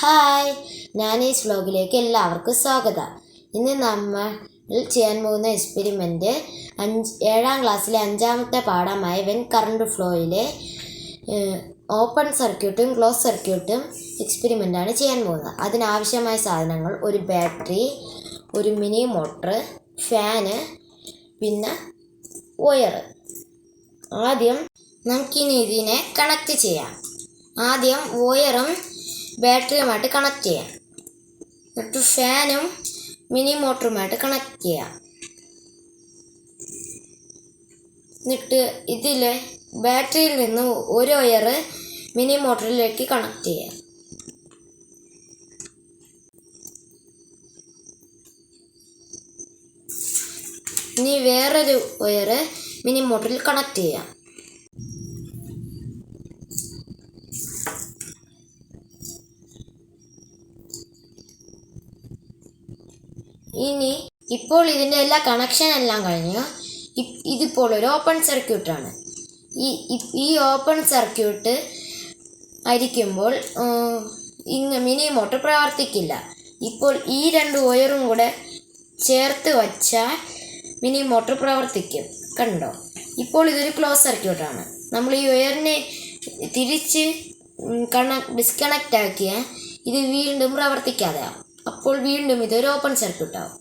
Hi ഞാൻ ഈ വ്ലോഗിലേക്ക് എല്ലാവർക്കും സ്വാഗതം. ഇന്ന് നമ്മൾ ചെയ്യാൻ പോകുന്ന എക്സ്പെരിമെന്റ് അഞ്ച് ഏഴാം ക്ലാസ്സിലെ അഞ്ചാമത്തെ പാഠമായ വെൻ കറണ്ട് ഫ്ലോയിലെ ഓപ്പൺ സർക്യൂട്ടും ക്ലോസ് സർക്യൂട്ടും എക്സ്പെരിമെന്റാണ് ചെയ്യാൻ പോകുന്നത്. അതിനാവശ്യമായ സാധനങ്ങൾ ഒരു ബാറ്ററി ഒരു മിനി മോട്ടർ ഫാന് പിന്നെ വയർ ആദ്യം നമുക്കിനി ഇതിനെ കണക്ട് ചെയ്യാം. ആദ്യം വയറും ബാറ്ററിയുമായിട്ട് കണക്ട് ചെയ്യാം. എന്നിട്ട് ഫാനും മിനി മോട്ടറുമായിട്ട് കണക്ട് ചെയ്യാം. എന്നിട്ട് ഇതിൽ ബാറ്ററിയിൽ നിന്ന് ഒരു വയർ മിനി മോട്ടറിലേക്ക് കണക്ട് ചെയ്യാം. ഇനി വേറൊരു വയർ മിനി മോട്ടറിൽ കണക്ട് ചെയ്യാം. ഇനി ഇപ്പോൾ ഇതിന്റെ എല്ലാ കണക്ഷൻ എല്ലാം കഴിഞ്ഞു ഇതിപ്പോൾ ഒരു ഓപ്പൺ സർക്യൂട്ടാണ് ഈ ഈ ഓപ്പൺ സർക്യൂട്ട് ആയിരിക്കുമ്പോൾ ഇങ്ങ് മിനി മോട്ടർ പ്രവർത്തിക്കില്ല. ഇപ്പോൾ ഈ രണ്ട് വയറും കൂടെ ചേർത്ത് വച്ചാൽ മിനി മോട്ടർ പ്രവർത്തിക്കും. കണ്ടോ? ഇപ്പോൾ ഇതൊരു ക്ലോസ് സർക്യൂട്ടാണ് നമ്മൾ ഈ വയറിനെ തിരിച്ച് കണ ഡിസ്കണക്റ്റ് ആക്കിയാൽ ഇത് വീണ്ടും പ്രവർത്തിക്കാതെ അപ്പോൾ വീണ്ടും ഇതൊരു ഓപ്പൺ സർക്യൂട്ട് ആവും.